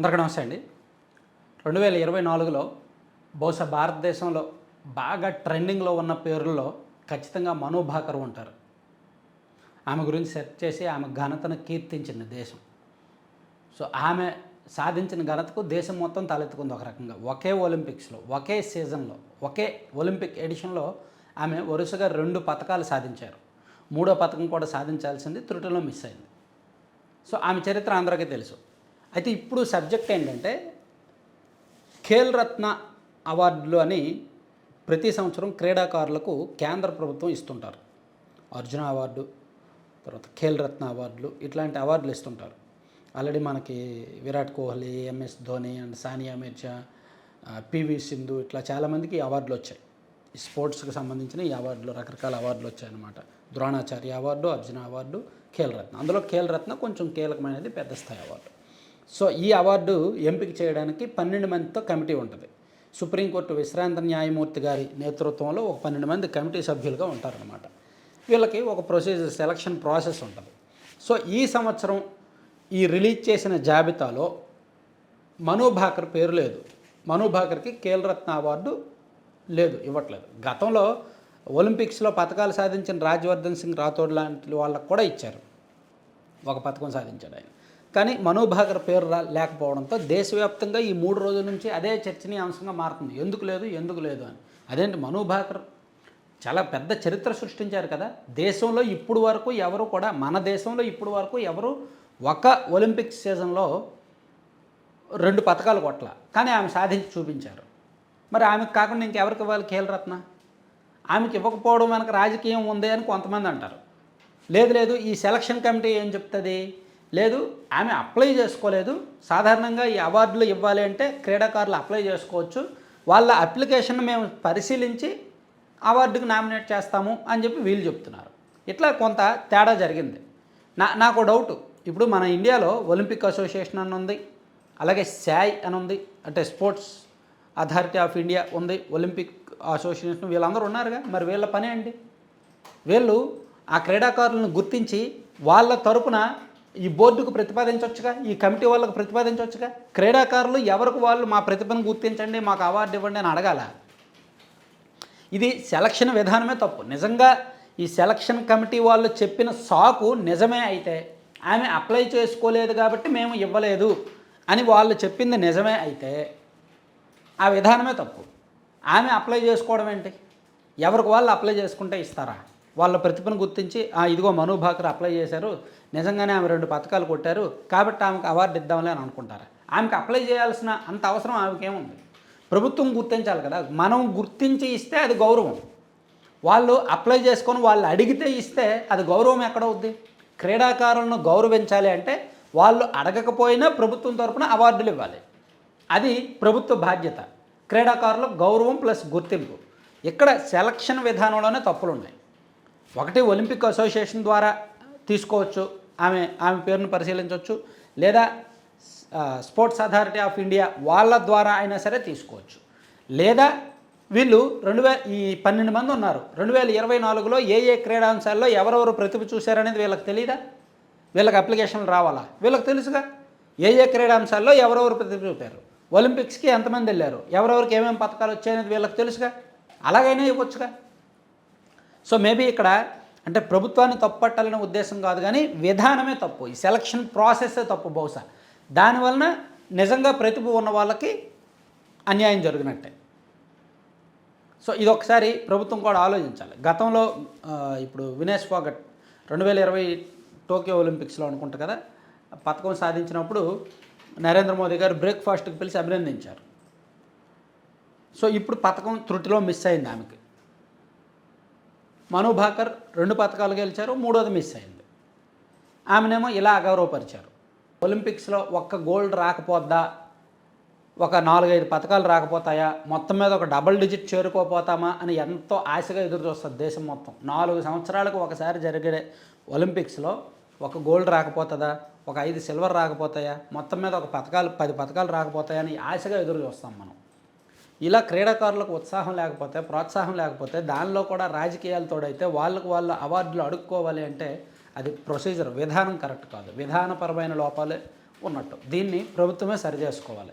అందరికీ నమస్తే అండి. రెండు వేల ఇరవై నాలుగులో బహుశా భారతదేశంలో బాగా ట్రెండింగ్లో ఉన్న పేర్లలో ఖచ్చితంగా మనోభాకర్ ఉంటారు. ఆమె గురించి సెర్చ్ చేసి ఆమె ఘనతను కీర్తించింది దేశం. సో ఆమె సాధించిన ఘనతకు దేశం మొత్తం తలెత్తుకుంది ఒక రకంగా. ఒకే ఒలింపిక్స్లో ఒకే సీజన్లో ఒకే ఒలింపిక్ ఎడిషన్లో ఆమె వరుసగా రెండు పథకాలు సాధించారు. మూడో పథకం కూడా సాధించాల్సింది త్రుటిలో మిస్ అయింది. సో ఆమె చరిత్ర అందరికీ తెలుసు. అయితే ఇప్పుడు సబ్జెక్ట్ ఏంటంటే ఖేల్ రత్న అవార్డులు అని ప్రతి సంవత్సరం క్రీడాకారులకు కేంద్ర ప్రభుత్వం ఇస్తుంటారు. అర్జున అవార్డు తర్వాత ఖేల్ రత్న అవార్డులు ఇట్లాంటి అవార్డులు ఇస్తుంటారు. ఆల్రెడీ మనకి Virat Kohli MS Dhoni and Sania Mirza PV Sindhu ఇట్లా చాలామందికి ఈ అవార్డులు వచ్చాయి. ఈ స్పోర్ట్స్కి సంబంధించిన ఈ అవార్డులు రకరకాల అవార్డులు వచ్చాయన్నమాట ద్రోణాచార్య అవార్డు అర్జున అవార్డు ఖేల్ రత్న అందులో ఖేల్ రత్న కొంచెం కీలకమైనది పెద్ద స్థాయి అవార్డు. సో ఈ అవార్డు ఎంపిక చేయడానికి పన్నెండు మందితో కమిటీ ఉంటుంది. సుప్రీంకోర్టు విశ్రాంత న్యాయమూర్తి గారి నేతృత్వంలో ఒక పన్నెండు మంది కమిటీ సభ్యులుగా ఉంటారనమాట వీళ్ళకి ఒక ప్రొసీజర్ సెలక్షన్ ప్రాసెస్ ఉంటుంది. సో ఈ సంవత్సరం ఈ రిలీజ్ చేసిన జాబితాలో మను భాకర్ పేరు లేదు. మను భాకర్కి అవార్డు లేదు ఇవ్వట్లేదు. గతంలో ఒలింపిక్స్లో పథకాలు సాధించిన రాజ్యవర్ధన్ సింగ్ రాథోడ్ లాంటి వాళ్ళకు కూడా ఇచ్చారు. ఒక పథకం సాధించాడు ఆయన. కానీ మనోభాకర్ పేరు రా లేకపోవడంతో దేశవ్యాప్తంగా ఈ మూడు రోజుల నుంచి అదే చర్చనీయాంశంగా మారుతుంది. ఎందుకు లేదు? ఎందుకు లేదు అని. అదేంటి? మనోభాకర్ చాలా పెద్ద చరిత్ర సృష్టించారు కదా. దేశంలో ఇప్పుడు వరకు ఎవరు కూడా మన దేశంలో ఇప్పుడు వరకు ఎవరు ఒక ఒలింపిక్ సీజన్లో రెండు పథకాలు కొట్ల. కానీ ఆమె సాధించి చూపించారు. మరి ఆమెకు కాకుండా ఇంకెవరికి ఇవ్వాలి కీలరత్న ఆమెకి ఇవ్వకపోవడం వెనక రాజకీయం ఉంది అని కొంతమంది అంటారు. లేదు లేదు ఈ సెలక్షన్ కమిటీ ఏం చెప్తుంది? లేదు ఆమె అప్లై చేసుకోలేదు. సాధారణంగా ఈ అవార్డులు ఇవ్వాలి అంటే క్రీడాకారులు అప్లై చేసుకోవచ్చు. వాళ్ళ అప్లికేషన్ మేము పరిశీలించి అవార్డుకి నామినేట్ చేస్తాము అని చెప్పి వీళ్ళు చెప్తున్నారు. ఇట్లా కొంత తేడా జరిగింది. నా నాకు డౌట్. ఇప్పుడు మన ఇండియాలో ఒలింపిక్ అసోసియేషన్ అని ఉంది అలాగే శాయ్ అని ఉంది అంటే స్పోర్ట్స్ అథారిటీ ఆఫ్ ఇండియా ఉంది ఒలింపిక్ అసోసియేషన్ వీళ్ళందరూ ఉన్నారుగా. మరి వీళ్ళ పని ఏంటి? వీళ్ళు ఆ క్రీడాకారులను గుర్తించి వాళ్ళ తరపున ఈ బోర్డుకు ప్రతిపాదించవచ్చుగా ఈ కమిటీ వాళ్ళకు ప్రతిపాదించవచ్చుగా క్రీడాకారులు ఎవరికి వాళ్ళు మా ప్రతిభను గుర్తించండి మాకు అవార్డు ఇవ్వండి అని అడగాల? ఇది సెలక్షన్ విధానమే తప్పు. నిజంగా ఈ సెలక్షన్ కమిటీ వాళ్ళు చెప్పిన సాకు నిజమే అయితే ఆమె అప్లై చేసుకోలేదు కాబట్టి మేము ఇవ్వలేదు అని వాళ్ళు చెప్పింది నిజమే అయితే ఆ విధానమే తప్పు. ఆమె అప్లై చేసుకోవడం ఏంటి? ఎవరికి వాళ్ళు అప్లై చేసుకుంటే ఇస్తారా? వాళ్ళ ప్రతిభను గుర్తించి "ఆ, ఇదిగో మనోభాకర్ అప్లై చేశారు. నిజంగానే ఆమె రెండు పథకాలు కొట్టారు. కాబట్టి ఆమెకు అవార్డు ఇద్దాంలే అని అనుకుంటారు. ఆమెకు అప్లై చేయాల్సిన అంత అవసరం ఆమెకేముంది ప్రభుత్వం గుర్తించాలి కదా. మనం గుర్తించి ఇస్తే అది గౌరవం. వాళ్ళు అప్లై చేసుకొని వాళ్ళు అడిగితే ఇస్తే అది గౌరవం ఎక్కడవుద్ది క్రీడాకారులను గౌరవించాలి అంటే వాళ్ళు అడగకపోయినా ప్రభుత్వం తరపున అవార్డులు ఇవ్వాలి. అది ప్రభుత్వ బాధ్యత. క్రీడాకారులకు గౌరవం ప్లస్ గుర్తింపు. ఇక్కడ సెలక్షన్ విధానంలోనే తప్పులు ఉన్నాయి ఒకటి ఒలింపిక్ అసోసియేషన్ ద్వారా తీసుకోవచ్చు. ఆమె ఆమె పేరును పరిశీలించవచ్చు. లేదా స్పోర్ట్స్ అథారిటీ ఆఫ్ ఇండియా వాళ్ళ ద్వారా అయినా సరే తీసుకోవచ్చు. లేదా వీళ్ళు రెండు వేల ఈ పన్నెండు మంది ఉన్నారు. రెండు వేల ఇరవై నాలుగులో ఏ ఏ క్రీడాంశాల్లో ఎవరెవరు ప్రతిభ చూశారనేది వీళ్ళకి తెలియదా వీళ్ళకి అప్లికేషన్లు రావాలా? వీళ్ళకి తెలుసుగా. ఏ ఏ క్రీడాంశాల్లో ఎవరెవరు ప్రతిభ చూపారు? ఒలింపిక్స్కి ఎంతమంది వెళ్ళారు? ఎవరెవరికి ఏమేమి పథకాలు వచ్చాయనేది వీళ్ళకి తెలుసుగా. అలాగైనా ఇవ్వచ్చుగా. సో మేబీ ఇక్కడ అంటే ప్రభుత్వాన్ని తప్పట్టాలనే ఉద్దేశం కాదు కానీ విధానమే తప్పు. ఈ సెలక్షన్ ప్రాసెస్సే తప్పు బహుశా. దానివలన నిజంగా ప్రతిభ ఉన్న వాళ్ళకి అన్యాయం జరిగినట్టే. సో ఇది ఒకసారి ప్రభుత్వం కూడా ఆలోచించాలి. గతంలో ఇప్పుడు వినేష్ ఫోగట్ రెండు వేల ఇరవై టోక్యో ఒలింపిక్స్లో అనుకుంటా కదా పథకం సాధించినప్పుడు నరేంద్ర మోదీ గారు బ్రేక్ఫాస్ట్కి పిలిచి అభినందించారు. సో ఇప్పుడు పథకం త్రుటిలో మిస్ అయింది ఆమెకి. మను భాకర్ రెండు పథకాలు గెలిచారు మూడోది మిస్ అయింది. ఆమెనేమో ఇలా అగౌరవపరిచారు. ఒలింపిక్స్లో ఒక్క గోల్డ్ రాకపోద్దా? ఒక నాలుగైదు పథకాలు రాకపోతాయా? మొత్తం మీద ఒక డబుల్ డిజిట్ చేరుకోపోతామా? అని ఎంతో ఆశగా ఎదురు చూస్తుంది దేశం మొత్తం. నాలుగు సంవత్సరాలకు ఒకసారి జరిగే ఒలింపిక్స్లో ఒక గోల్డ్ రాకపోతుందా? ఒక ఐదు సిల్వర్ రాకపోతాయా? మొత్తం మీద ఒక పథకాలు పది పథకాలు రాకపోతాయా? అని ఆశగా ఎదురు చూస్తాం మనం. ఇలా క్రీడాకారులకు ఉత్సాహం లేకపోతే ప్రోత్సాహం లేకపోతే దానిలో కూడా రాజకీయాలు తోడైతే వాళ్ళకు వాళ్ళు అవార్డులు అడుక్కోవాలి అంటే అది ప్రొసీజర్. విధానం కరెక్ట్ కాదు. విధానపరమైన లోపాలే ఉన్నట్టు. దీన్ని ప్రభుత్వమే సరిచేసుకోవాలి.